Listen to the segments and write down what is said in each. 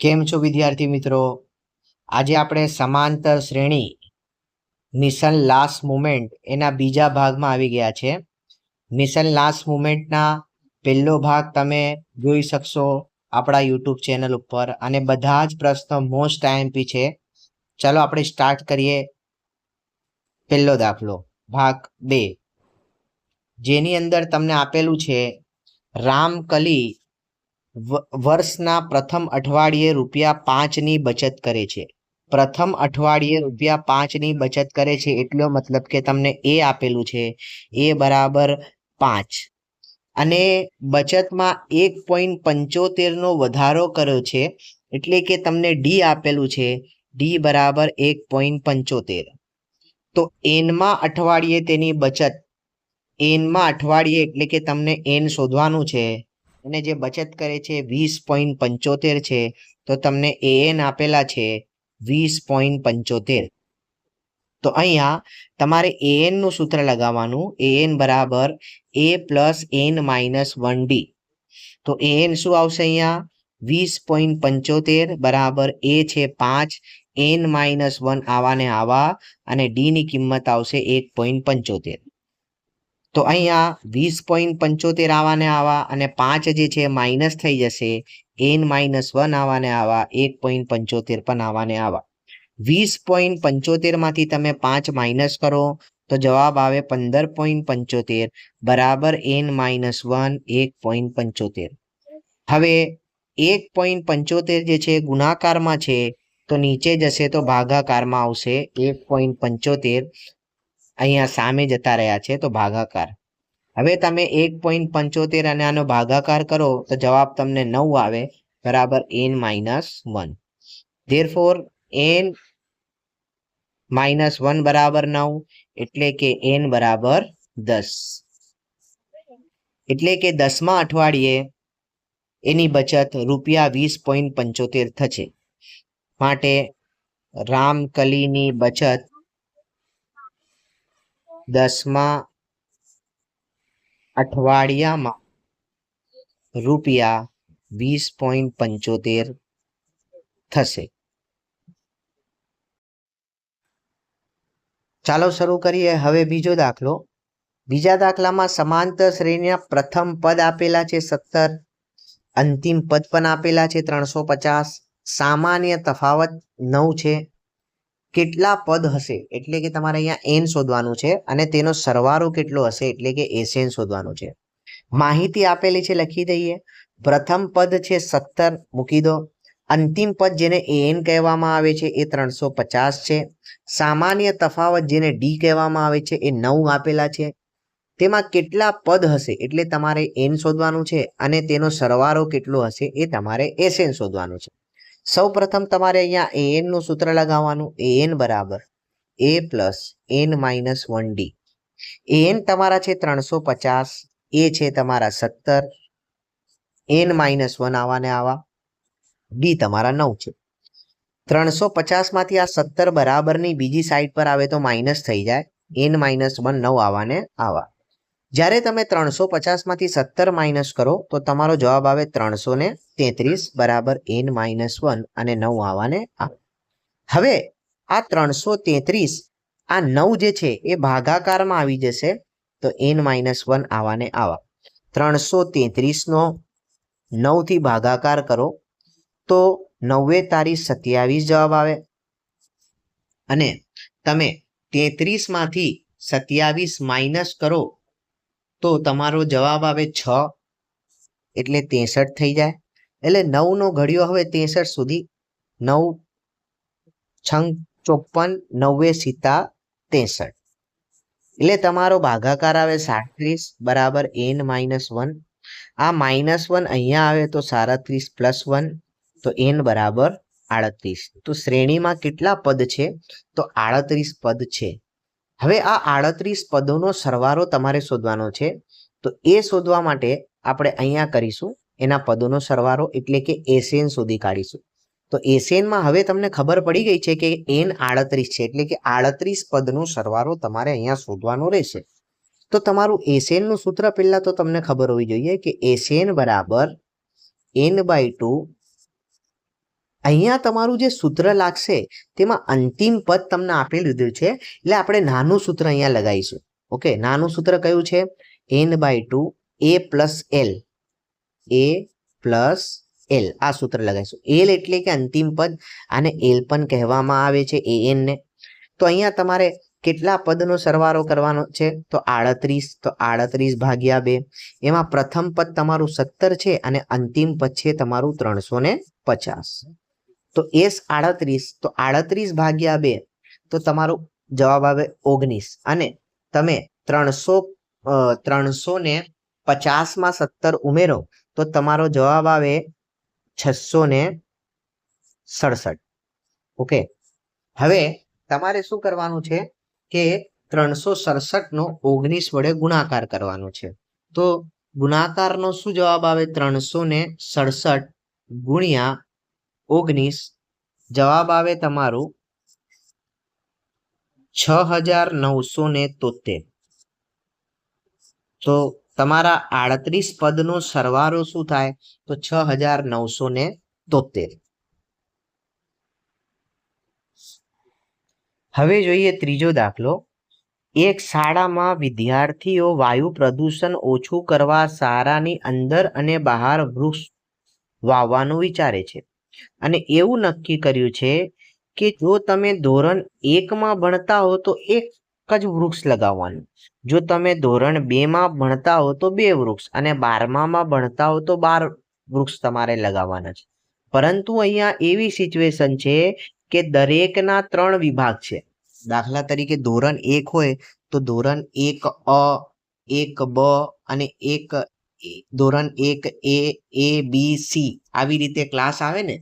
કેમ છો વિદ્યાર્થી મિત્રો? આજે આપણે સમાંતર શ્રેણી મિશન લાસ્ટ મુમેન્ટ એના બીજા ભાગમાં આવી ગયા છે. મિશન લાસ્ટ મુમેન્ટના પહેલો ભાગ તમે જોઈ શકશો આપણા યુટ્યુબ ચેનલ ઉપર અને બધા જ પ્રશ્નો મોસ્ટ આઈએમપી છે. ચાલો આપણે સ્ટાર્ટ કરીએ પહેલો દાખલો, ભાગ બે. જેની અંદર તમને આપેલું છે, રામકલી વર્ષના પ્રથમ અઠવાડિયે રૂપિયા પાંચની બચત કરે છે. પ્રથમ અઠવાડિયે રૂપિયા પાંચની બચત કરે છે એટલો મતલબ કે તમને એ આપેલું છે એ બરાબર પાંચ. અને બચતમાં એક પોઈન્ટ પંચોતેરનો વધારો કર્યો છે એટલે કે તમને ડી આપેલું છે, ડી બરાબર એક પોઈન્ટ પંચોતેર. તો એનમાં અઠવાડિયે તેની બચત, એનમાં અઠવાડિયે એટલે કે તમને એન શોધવાનું છે અને જે બચત કરે છે વીસ પોઈન્ટ પંચોતેર છે, તો તમને એએન આપેલા છે વીસ પોઈન્ટ પંચોતેર. તો અહીંયા તમારે એએનનું સૂત્ર લગાવવાનું એએન બરાબર A plus N minus one D તો એએન શું આવશે અહીંયા? વીસ પોઈન્ટ પંચોતેર બરાબર એ છે પાંચ એન માઇનસ વન આવા ને આવા, અને ડીની કિંમત આવશે એક પોઈન્ટ પંચોતેર. તો અહીંયા વીસ પોઈન્ટ પંચોતેર આવાને આવા અને પાંચ જે છે માઇનસ થઈ જશે. એન માઇનસ વન આવાને આવા, એક પોઈન્ટ પંચોતેર પણ આવાને આવા. વીસ પોઈન્ટ પંચોતેરમાંથી તમે પાંચ માઇનસ કરો, તો જવાબ આવે પંદર પોઈન્ટ પંચોતેર બરાબર એન માઇનસ વન, એક પોઈન્ટ પંચોતેર. હવે એક પોઈન્ટ પંચોતેર જે છે ગુણાકારમાં છે, તો નીચે જશે તો ભાગાકારમાં આવશે એક પોઈન્ટ પંચોતેર. અહીંયા સામે જતા રહ્યા છે, તો ભાગાકાર. હવે તમે એક પોઈન્ટ પંચોતેર અને આનો ભાગાકાર કરો, તો જવાબ તમને નવ આવે, બરાબર N minus one therefore N minus one બરાબર નવ, એટલે કે એન બરાબર દસ. એટલે કે દસમા અઠવાડિયે એની બચત રૂપિયા વીસ પોઈન્ટ પંચોતેર થશે. માટે રામકલીની બચત દસમા અઠવાડિયામાં રૂપિયા વીસ પોઈન્ટ પંચોતેર થશે. ચાલો શરૂ કરીએ. હવે બીજો દાખલો. બીજા દાખલામાં સમાંતર શ્રેણીના પ્રથમ પદ આપેલા છે સત્તર, અંતિમ પદ પણ આપેલા છે ત્રણસો પચાસ. સામાન્ય તફાવત નવ છે. કેટલા પદ હશે? એટલે કે તમારે અહીંયા એન શોધવાનું છે અને તેનો સરવારો કેટલો હશે? એટલે કે એસએન શોધવાનું છે. માહિતી આપેલી છે, લખી દઈએ. પ્રથમ પદ છે સત્તર, મૂકી દો. અંતિમ પદ જેને એન કહેવામાં આવે છે એ ત્રણસો પચાસ છે. સામાન્ય તફાવત જેને ડી કહેવામાં આવે છે એ નવ આપેલા છે. તેમાં કેટલા પદ હશે? એટલે તમારે એન શોધવાનું છે અને તેનો સરવારો કેટલો હશે એ તમારે એસએન શોધવાનું છે. સૌ પ્રથમ તમારે અહીંયા એનનું સૂત્ર લગાવવાનું એન બરાબર. A plus N minus one D N તમારા છે ત્રણસો પચાસ એ છે તમારા સત્તર એન માઇનસ વન આવા ને આવા. ડી તમારા નવ છે. ત્રણસો પચાસમાંથી આ સત્તર બરાબરની બીજી સાઈડ પર આવે તો માઇનસ થઈ જાય. એન માઇનસ વન નવ આવા ને આવા. જ્યારે તમે ત્રણસો પચાસમાંથી સત્તર માઇનસ કરો, તો તમારો જવાબ આવે ત્રણસો ને તેત્રીસ બરાબર એન માઇનસ વન અને નવ આવાને હવે, આ ત્રણસો તેત્રીસ, આ નવ જે છે, એ ભાગાકારમાં આવી જશે, તો એન માઇનસ વન આવાને આવા. ત્રણસો તેત્રીસનો નવથી ભાગાકાર કરો, તો નવે તારીખ સત્યાવીસ જવાબ આવે. અને તમે તેત્રીસમાંથી સત્યાવીસ માઇનસ કરો તો તમારો જવાબ આવે છ. એટલે ત્રેસઠ થઈ જાય. એટલે નવ નો ઘડિયો હવે ત્રેસઠ સુધી નવ છંગ ચોપન નવે સીતા ત્રેસઠ એટલે તમારો ભાગાકાર આવે સાડત્રીસ બરાબર એન માઇનસ વન. આ માઇનસ વન અહીંયા આવે તો સાડત્રીસ પ્લસ વન, તો એન બરાબર આડત્રીસ. તો શ્રેણીમાં કેટલા પદ છે? તો આડત્રીસ પદ છે. હવે આ આડત્રીસ પદોનો સરવારો તમારે શોધવાનો છે. તો એ શોધવા માટે આપણે અહીંયા કરીશું. એના પદોનો સરવારો એટલે કે એસેન શોધી કાઢીશું. તો એસેનમાં હવે તમને ખબર પડી ગઈ છે કે એન આડત્રીસ છે. એટલે કે આડત્રીસ પદનો સરવારો તમારે અહીંયા શોધવાનો રહેશે. તો તમારું એસેનનું સૂત્ર પહેલાં તો તમને ખબર હોવી જોઈએ કે એસેન બરાબર એન બાય ટુ અહીંયા તમારું જે સૂત્ર લાગશે, તેમાં અંતિમ પદ તમને આપી લીધું છે. એટલે આપણે નાનું સૂત્ર અહીંયા લગાવીશું. ઓકે, નાનું સૂત્ર કયું છે? N by two A plus L A plus L આ સૂત્ર લગાવીશું. એલ એટલે કે અંતિમ પદ. આને એલ પણ કહેવામાં આવે છે એ એન ને. તો અહીંયા તમારે કેટલા પદનો સરવાળો કરવાનો છે? તો આડત્રીસ તો આડત્રીસ ભાગ્યા બે. એમાં પ્રથમ પદ તમારું સત્તર છે અને અંતિમ પદ છે તમારું ત્રણસો ને પચાસ. તો એસ આડત્રીસ, તો આડત્રીસ ભાગ્યા બે, તો તમારો જવાબ આવે ઓગણીસ. અને તમે ત્રણસો ત્રણસો ને પચાસમાં સત્તર ઉમેરો, તો તમારો જવાબ આવે છસો ને સડસઠ. ઓકે? હવે તમારે શું કરવાનું છે કે ત્રણસો સડસઠ નો ઓગણીસ વડે ગુણાકાર કરવાનો છે. તો ગુણાકારનો શું જવાબ આવે? ત્રણસો ને સડસઠ ગુણ્યા ઓગણીસ, જવાબ આવે તમારું છ હજાર નવસો ને તોતેર. તો તમારા આડત્રીસ પદનો સરવારો શું થાય? તો છ હજાર નવસો ને તોતેર. હવે જોઈએ ત્રીજો દાખલો. એક શાળામાં વિદ્યાર્થીઓ વાયુ પ્રદૂષણ ઓછું કરવા શાળાની અંદર અને બહાર વૃક્ષ વાવવાનું વિચારે છે. અને એવું નક્કી કર્યું છે કે જો તમે ધોરણ એકમાં ભણતા હો તો એક જ વૃક્ષ લગાવવાનું. જો તમે ધોરણ બેમાં ભણતા હો તો બે વૃક્ષ અને બારમામાં ભણતા હો તો બાર વૃક્ષ તમારે લગાવવાના છે. પરંતુ અહીંયા એવી સિચ્યુએશન છે કે દરેકના ત્રણ વિભાગ છે. દાખલા તરીકે ધોરણ એક હોય તો ધોરણ એક અ, એક બ અને એક ધોરણ એક એ એ, બી, સી આવી રીતે ક્લાસ આવે ને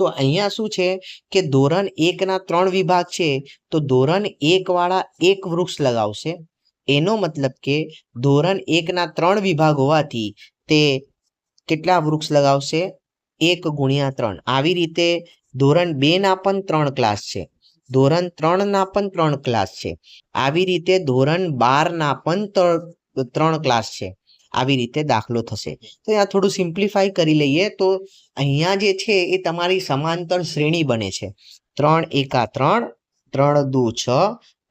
તો અહીંયા શું છે કે ધોરણ એકના ત્રણ વિભાગ છે, તો ધોરણ એકવાળા એક વૃક્ષ લગાવશે. એનો મતલબ કે ધોરણ એકના ત્રણ વિભાગ હોવાથી તે કેટલા વૃક્ષ લગાવશે? એક ગુણ્યા ત્રણ. આવી રીતે ધોરણ બે ના પણ ત્રણ ક્લાસ છે. ધોરણ ત્રણ ના પણ ત્રણ ક્લાસ છે. આવી રીતે ધોરણ બાર ના પણ ત્રણ ક્લાસ છે. આવી રીતે દાખલો થશે. તો આ થોડું સિમ્પ્લિફાઈ કરી લઈએ તો અહીંયા જે છે એ તમારી સમાંતર શ્રેણી બને છે. ત્રણ એકા ત્રણ ત્રણ દુ છ,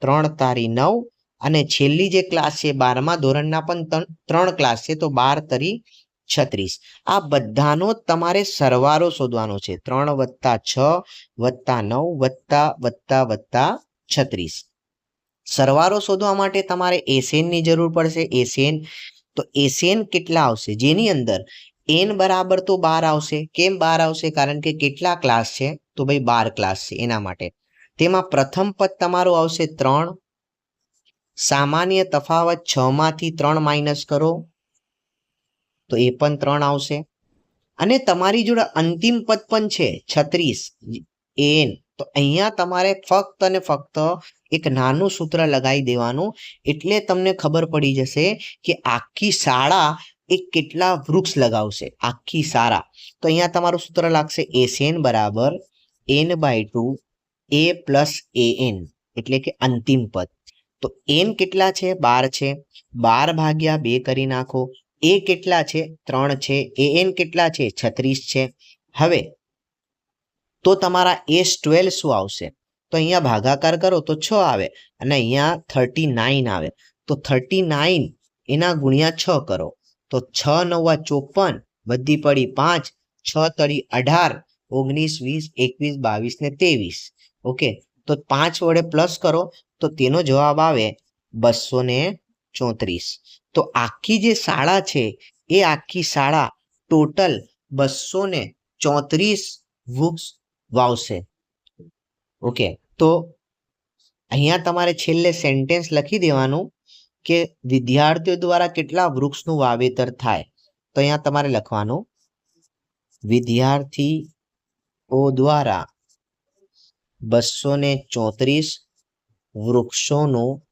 ત્રણ તારી નવ અને છેલ્લી જે ક્લાસ છે બારમા, ધોરણના પણ ત્રણ ક્લાસ છે તો બાર તરી છત્રીસ. આ બધાનો તમારે સરવારો શોધવાનો છે. ત્રણ વત્તા છ વત્તા નવ વત્તા વત્તા વત્તા છત્રીસ. સરવારો શોધવા માટે તમારે એસેનની જરૂર પડશે. એસેન તો એસેન કેટલા આવશે? જેની અંદર એન બરાબર તો બાર આવશે. કેમ બાર આવશે? કારણ કે કેટલા ક્લાસ છે? તો ભાઈ બાર ક્લાસ છે એના માટે. તેમાં પ્રથમ પદ તમારું આવશે ત્રણ. સામાન્ય તફાવત છ માંથી ત્રણ માઇનસ કરો. તો એ પણ ત્રણ આવશે. અને તમારી જોડે અંતિમ પદ પણ છે, છત્રીસ. એન તો અહીંયા તમારે ફક્ત અને ફક્ત એક નાનું સૂત્ર લગાવી દેવાનું એટલે તમને ખબર પડી જશે કે આખી શાળા એ કેટલા વૃક્ષ લગાવશે. આખી શાળા. તો અહીંયા તમારું સૂત્ર લાગશે એસએન બરાબર N by two A plus A N એટલે કે અંતિમ પદ. તો એન કેટલા છે? બાર છે. બાર ભાગ્યા બે કરી નાખો. એ કેટલા છે? ત્રણ છે. એ એન કેટલા છે? છત્રીસ છે. હવે તો તમારા એસ ટ્વેલ્વ શું આવશે? તો અહીંયા ભાગાકાર કરો તો છ આવે અને અહીંયા થર્ટી નાઇન આવે. તો થર્ટી નાઇન એના ગુણ્યા છ કરો. તો છ નવા ચોપન બધી પડી પાંચ, છ તળી અઢાર, ઓગણીસ, વીસ, એકવીસ, બાવીસ ને ત્રેવીસ. ઓકે? તો પાંચ વડે પ્લસ કરો તો તેનો જવાબ આવે બસો ને ચોત્રીસ. તો આખી જે શાળા છે એ આખી શાળા ટોટલ બસો ને ચોત્રીસ વૃક્ષ વાવશે. ઓકે. તો અહીંયા તમારે છેલ્લે સેન્ટેન્સ લખી દેવાનું કે વિદ્યાર્થીઓ દ્વારા કેટલા વૃક્ષનું વાવેતર થાય. તો અહીંયા તમારે લખવાનું. વિદ્યાર્થીઓ દ્વારા બસો ને ચોત્રીસ વૃક્ષોનું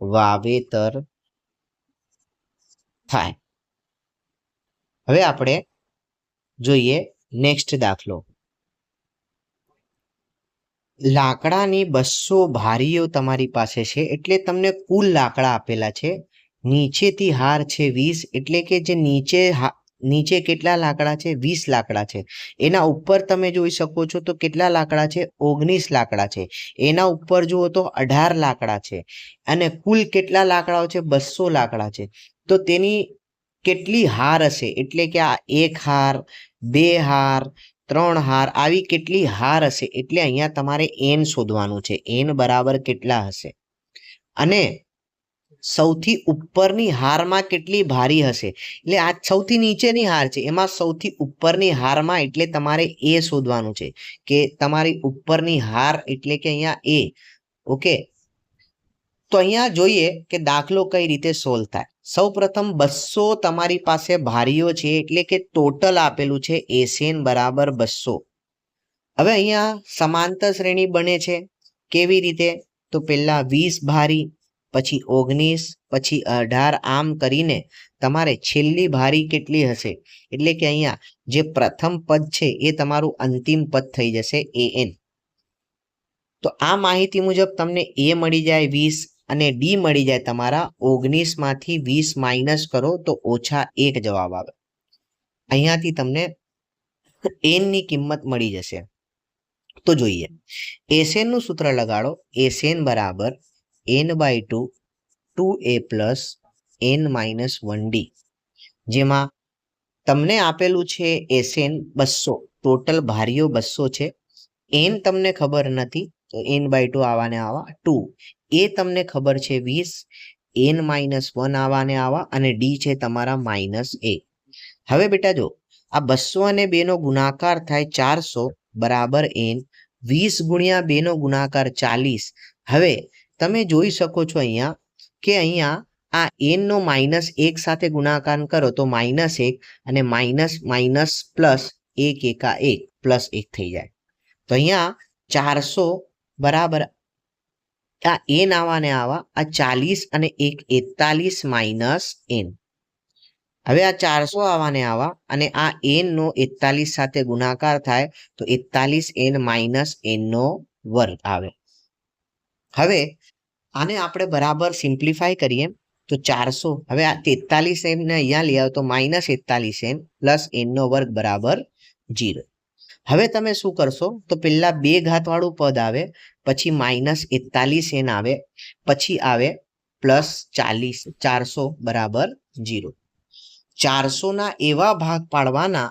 વાવેતર થાય. હવે આપણે જોઈએ નેક્સ્ટ દાખલો. લાકડાની બસો ભારીઓ તમારી પાસે છે એટલે તમને કુલ લાકડા આપેલા છે. નીચેથી હાર છે વીસ, એટલે કે જે નીચે નીચે કેટલા લાકડા છે? વીસ લાકડા છે. એના ઉપર તમે જોઈ શકો છો તો કેટલા લાકડા છે? ઓગણીસ લાકડા છે. એના ઉપર જુઓ તો અઢાર લાકડા છે. અને કુલ કેટલા લાકડાઓ છે? બસો લાકડા છે. તો તેની કેટલી હાર હશે? એટલે કે આ એક હાર, બે હાર ત્રણ હાર. આવી કેટલી હાર હશે? એટલે અહીંયા તમારે એન શોધવાનું છે. એન બરાબર કેટલા હશે? અને સૌથી ઉપરની હારમાં કેટલી ભારી હશે? એટલે આ સૌથી નીચેની હાર છે. એમાં સૌથી ઉપરની હારમાં એટલે તમારે એ શોધવાનું છે કે તમારી ઉપરની હાર એટલે કે અહીંયા એ ઓકે? તો અહીંયા જોઈએ કે દાખલો કઈ રીતે સોલ્વ થાય. સૌ પ્રથમ બસો તમારી પાસે ભારીઓ છે એટલે કે ટોટલ આપેલું છે એસેન બરાબર બસો. હવે અહીંયા સમાંતર શ્રેણી બને છે. કેવી રીતે? તો પહેલા વીસ ભારી, પછી ઓગણીસ, પછી અઢાર આમ કરીને તમારે છેલ્લી ભારી કેટલી હશે? એટલે કે અહીંયા જે પ્રથમ પદ છે એ તમારું અંતિમ પદ થઈ જશે એ એન તો આ માહિતી મુજબ તમને એ મળી જાય વીસ અને ડી મળી જાય તમારા ઓગણીસમાંથી વીસ માઇનસ કરો તો ઓછા એક જવાબ આવે. અહીંયાથી તમને એનની કિંમત મળી જશે. તો જોઈએ. એસેનનું સૂત્ર લગાડો. એસેન બરાબર N by two two A plus N minus one D જેમાં તમને આપેલું છે એસેન બસો. ટોટલ ભારીઓ બસો છે. એન તમને ખબર નથી. તો એન બાય ટુ આવાને આવા ટુ એ તમને ખબર છે વીસ એન માઇનસ વન આવાને આવા અને ડી છે તમારા માઇનસ એ હવે બેટા જો, આ બસો અને બેનો ગુણાકાર થાય ચારસો બરાબર એન વીસ ગુણ્યા બેનો ગુણાકાર ચાલીસ. હવે તમે જોઈ શકો છો અહીંયા કે અહીંયા આ એન નો માઇનસ એક સાથે ગુણાકાર કરો તો માઇનસ એક અને માઇનસ માઇનસ પ્લસ એક એકા એક પ્લસ એક થઈ જાય. તો અહીંયા ચારસો બરાબર. આ એન આવા ને આવા, આ ચાલીસ અને એક એકતાલીસ માઇનસ એન. હવે આ ચારસો આવા ને આવા અને આ એન નો એકતાલીસ સાથે ગુણાકાર થાય તો એકતાલીસ એન માઇનસ એન નો વર્ગ આવે. હવે આને આપણે બરાબર સિમ્પ્લિફાય કરીએ તો ચારસો. હવે આ તેતાલીસ એમને અહીંયા લઈ આવો તો માઇનસ એકતાલીસ એમ પ્લસ એનનો વર્ગ બરાબર જીરો. હવે તમે શું કરશો? તો પહેલાં બે ઘાતવાળું પદ આવે, પછી માઇનસ એકતાલીસ એન આવે, પછી આવે પ્લસ ચાલીસ, ચારસો બરાબર જીરો. ચારસોના એવા ભાગ પાડવાના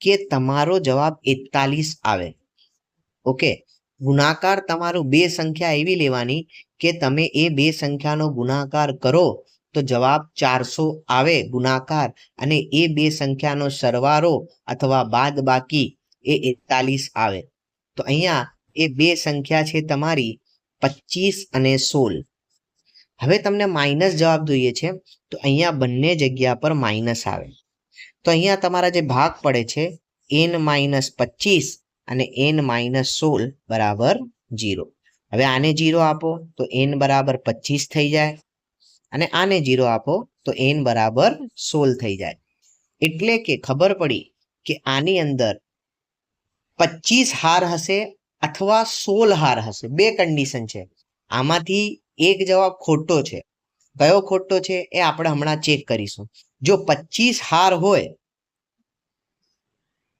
કે તમારો જવાબ એકતાલીસ આવે. ઓકે? ગુણાકાર તમારું બે સંખ્યા એવી લેવાની કે તમે એ બે સંખ્યાનો ગુણાકાર કરો, તો જવાબ ચારસો આવે ગુણાકાર અને એ બે સંખ્યાનો સરવારો અથવા બાદ બાકી એ એકતાલીસ આવે. તો અહીંયા એ બે સંખ્યા છે તમારી પચીસ અને સોળ. હવે તમને માઇનસ જવાબ જોઈએ છે, તો અહીંયા બંને જગ્યા પર માઇનસ આવે. તો અહીંયા તમારા જે ભાગ પડે છે, એન માઇનસ પચીસ અને એન માઇનસ સોળ બરાબર જીરો હવે આને જીરો આપો, તો એન બરાબર પચીસ થઈ જાય. અને આને જીરો આપો, તો એન બરાબર સોળ થઈ જાય. એટલે કે ખબર પડી કે આની અંદર પચીસ હાર હશે અથવા સોળ હાર હશે. બે કન્ડિશન છે. આમાંથી એક જવાબ ખોટો છે. કયો ખોટો છે એ આપણે હમણાં ચેક કરીશું. જો પચીસ હાર હોય,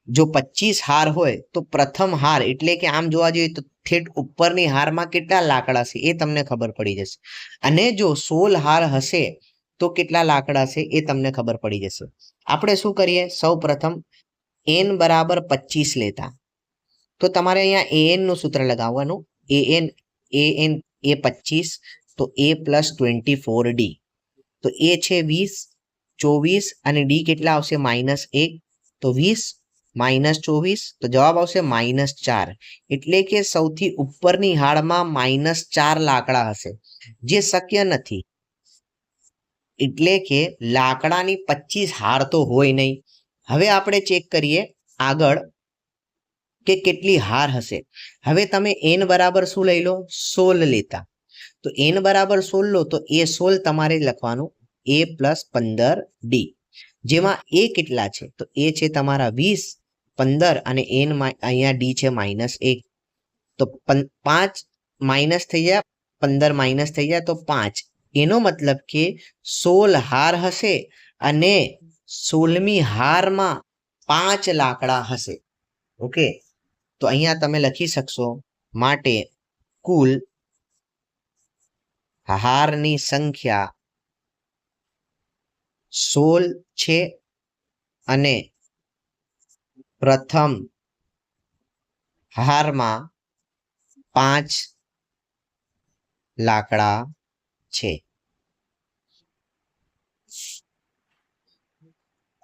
જો પચીસ હાર હોય તો પ્રથમ હાર એટલે કે આમ જોવા જઈએ તો ઠેઠ ઉપરની હારમાં કેટલા લાકડા છે એ તમને ખબર પડી જશે. અને જો સોળ હાર હશે તો કેટલા લાકડા છે એ તમને ખબર પડી જશે. આપણે શું કરીએ? સૌ પ્રથમ એન બરાબર પચીસ લેતા. તો તમારે અહીંયા એએનનું સૂત્ર લગાવવાનું. એએન એએન એ પચીસ, તો A plus twenty four D તો એ છે વીસ, ચોવીસ, અને ડી કેટલા આવશે? માઇનસ એક. તો વીસ માઇનસ ચોવીસ, તો જવાબ આવશે માઇનસ ચાર. એટલે કે સૌથી ઉપરની હાડમાં માઇનસ ચાર લાકડા હશે. જે શક્ય નથી. એટલે કે લાકડાની પચીસ હાડ તો હોય નહીં. હવે આપણે ચેક કરીએ આગળ. કે કેટલી હાર હશે? હવે તમે એન બરાબર શું લઈ લો? સોલ લેતા. તો એન બરાબર સોલ લો, તો એ સોલ તમારે લખવાનું એ પ્લસ પંદર ડી જેમાં એ કેટલા છે? તો એ છે તમારા વીસ, પંદર અને એન અહીંયા ડી છે માઇનસ એક. તો પાંચ માઇનસ થઈ જાય, પંદર માઇનસ થઈ જાય, તો પાંચ. એનો મતલબ કે સોલ હાર હશે અને સોળમી હારમાં પાંચ લાકડા હશે. ઓકે? તો અહીંયા તમે લખી શકશો, માટે કુલ હારની સંખ્યા સોળ છે અને પ્રથમ હારમાં પાંચ લાકડા છે.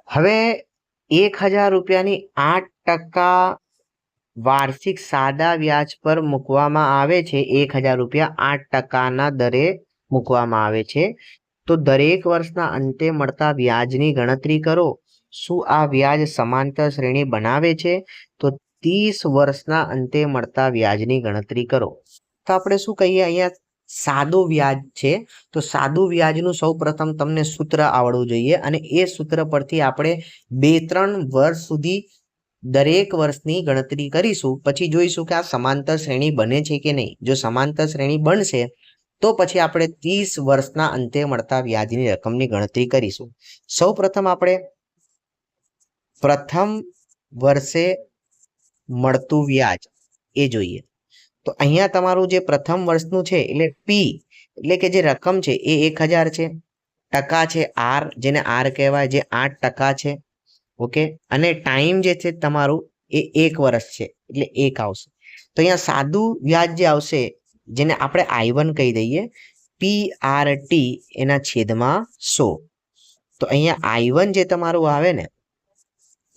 હવે એક હજાર રૂપિયાની આઠ ટકા વાર્ષિક સાદા વ્યાજ પર મૂકવામાં આવે છે. એક હજાર રૂપિયા આઠ ટકાના દરે મૂકવામાં આવે છે. તો દરેક વર્ષના અંતે મળતા વ્યાજની ગણતરી કરો. શું આ વ્યાજ સમાંતર શ્રેણી બનાવે છે? તો ત્રીસ વર્ષના અંતે મળતા વ્યાજની ગણતરી કરો. તો આપણે શું કહીએ? અહીંયા સાદું વ્યાજ છે. તો સાદું વ્યાજનું સૌ પ્રથમ તમને સૂત્ર આવડવું જોઈએ અને એ સૂત્ર પરથી આપણે બે ત્રણ વર્ષ સુધી દરેક વર્ષની ગણતરી કરીશું, પછી જોઈશું કે આ સમાંતર શ્રેણી બને છે કે નહીં. જો સમાંતર શ્રેણી બનશે, તો પછી આપણે ત્રીસ વર્ષના અંતે મળતા વ્યાજની રકમની ગણતરી કરીશું. સૌ પ્રથમ આપણે પ્રથમ વર્ષે મળતું વ્યાજ એ જોઈએ. તો અહીંયા તમારું જે પ્રથમ વર્ષનું છે, એટલે પી એટલે કે જે રકમ છે એ એક હજાર છે. ટકા છે આર જેને આર કહેવાય, જે આઠ ટકા છે. ઓકે? અને ટાઈમ જે છે તમારું એ એક વર્ષ છે, એટલે એક આવશે. તો અહીંયા સાદું વ્યાજ જે આવશે, જેને આપણે આઈ વન કહી દઈએ પી આર ટી એના છેદમાં સો. તો અહીંયા આઈ વન જે તમારું આવે ને,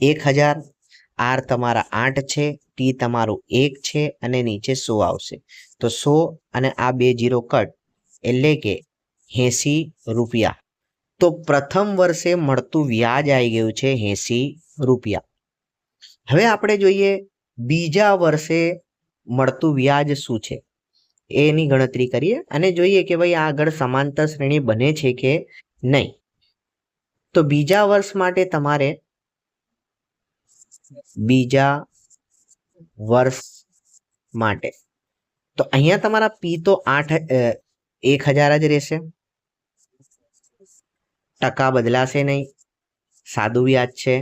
એક હજાર આર તમારા આઠ છે ટી તમારું એક છે, અને નીચે સો આવશે. તો સો અને આ બે જીરો કટ એટલે કે એંસી રૂપિયા. તો પ્રથમ વર્ષે મળતું વ્યાજ આવી ગયું છે એંસી રૂપિયા. હવે આપણે જોઈએ બીજા વર્ષે મળતું વ્યાજ શું છે? એની ગણતરી કરીએ અને જોઈએ કે ભાઈ આગળ સમાંતર શ્રેણી બને છે કે નહીં. તો બીજા વર્ષ માટે તમારે બીજા વર્ષ માટે. તો અહીંયા તમારા પી તો આઠ એક હજાર જ રહેશે. ટકા બદલાશે નહીં. સાદું વ્યાજ છે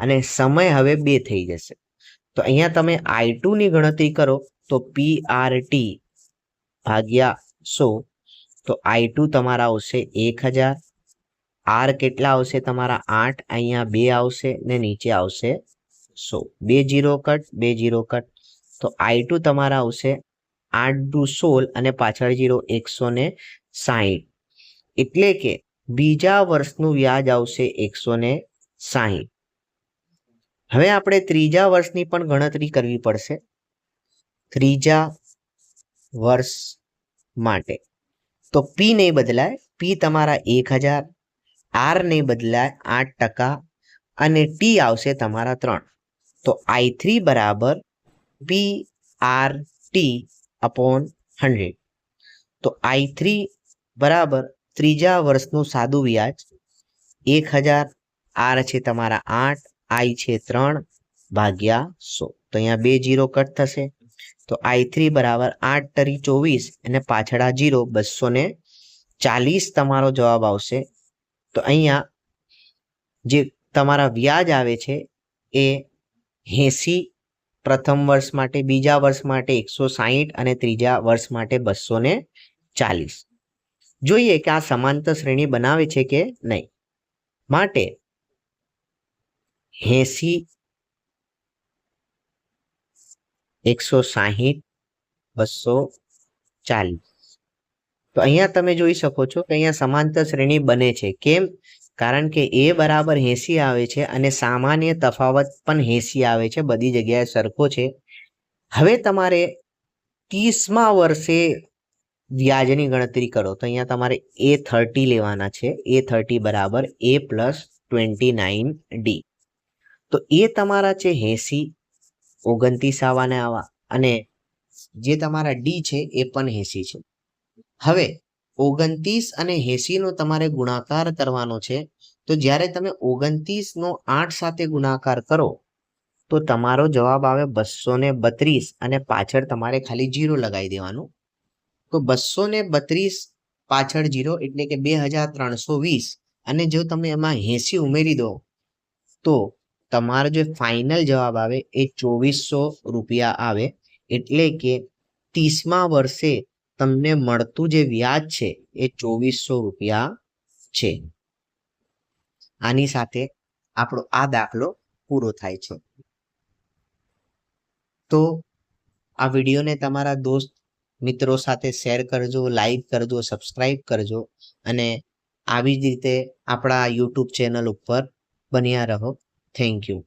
અને સમય હવે બે થઈ જશે. તો અહીંયા તમે આઈ ટુની ગણતરી કરો તો પી આર ટી ભાગ્યા સો. તો આઈ ટુ તમારા આવશે એક હજાર. આર કેટલા આવશે? તમારા આઠ, અહીંયા બે આવશે ને નીચે આવશે સો. બે જીરો કટ બે જીરો કટ તો આઈ ટુ તમારા આવશે આઠ ટુ સોળ અને પાછળ જીરો એકસો ને સાહીઠ. એટલે કે બીજા વર્ષનું વ્યાજ આવશે એકસો ને સાહીઠ. હવે આપણે ત્રીજા વર્ષની પણ ગણતરી કરવી પડશે. ત્રીજા વર્ષ માટે. તો પી નહીં બદલાય પી તમારા એક હજાર આર નહીં બદલાય આઠ ટકા અને ટી આવશે તમારા ત્રણ. તો આઈ થ્રી બરાબર P R T upon hundred તો આઈ થ્રી બરાબર ત્રીજા વર્ષનું સાદું વ્યાજ એક હજાર આર છે તમારા આઠ, આઈ છે ત્રણ ભાગ્યા સો. તો અહીંયા બે જીરો કટ થશે. તો આઈ થ્રી બરાબર આઠ તરી ચોવીસ અને પાછળા જીરો બસો ને ચાલીસ તમારો જવાબ આવશે. તો અહીંયા જે તમારા વ્યાજ આવે છે એ એંસી પ્રથમ વર્ષ માટે, બીજા વર્ષ માટે એકસો સાહીઠ અને ત્રીજા વર્ષ માટે બસો ચાલીસ. જોઈએ કે આ સમાંતર શ્રેણી બનાવે છે કે નહીં. માટે એસી, એકસો સાહીઠ, બસો ચાલીસ. તો અહીંયા તમે જોઈ શકો છો કે અહીંયા સમાંતર શ્રેણી બને છે. કેમ? કારણ કે એ બરાબર એસી આવે છે અને સામાન્ય તફાવત પણ એસી આવે છે. બધી જગ્યાએ સરખો છે. હવે તમારે ત્રીસમા વર્ષે વ્યાજની ગણતરી કરો, તો અહીંયા તમારે એ થર્ટી લેવાના છે. એ થર્ટી બરાબર A plus twenty nine D તો એ તમારા છે એંસી, ઓગણત્રીસ આવાને આવા. અને જે તમારા ડી છે એ પણ એંસી છે. હવે ઓગણત્રીસ અને એંસીનો તમારે ગુણાકાર કરવાનો છે. તો જ્યારે તમે ઓગણત્રીસનો આઠ સાથે ગુણાકાર કરો, તો તમારો જવાબ આવે બસો બત્રીસ અને પાછળ તમારે ખાલી જીરો લગાવી દેવાનું. તો બસો ને બત્રીસ પાછળ જીરો એટલે કે બે હજાર ત્રણસો વીસ. અને જો તમે એમાં એંસી ઉમેરી દો, તો તમારો જે ફાઇનલ જવાબ આવે એ ચોવીસો રૂપિયા આવે. એટલે કે ત્રીસમા વર્ષે તમને મળતું જે વ્યાજ છે એ ચોવીસો રૂપિયા છે. આની સાથે આપણો આ દાખલો પૂરો થાય છે. તો આ વિડીયોને તમારા દોસ્ત મિત્રો સાથે શેર કરજો લાઈક કરજો સબસ્ક્રાઈબ કરજો અને આવી જ રીતે આપણા યુટ્યુબ ચેનલ ઉપર બન્યા રહો. Thank you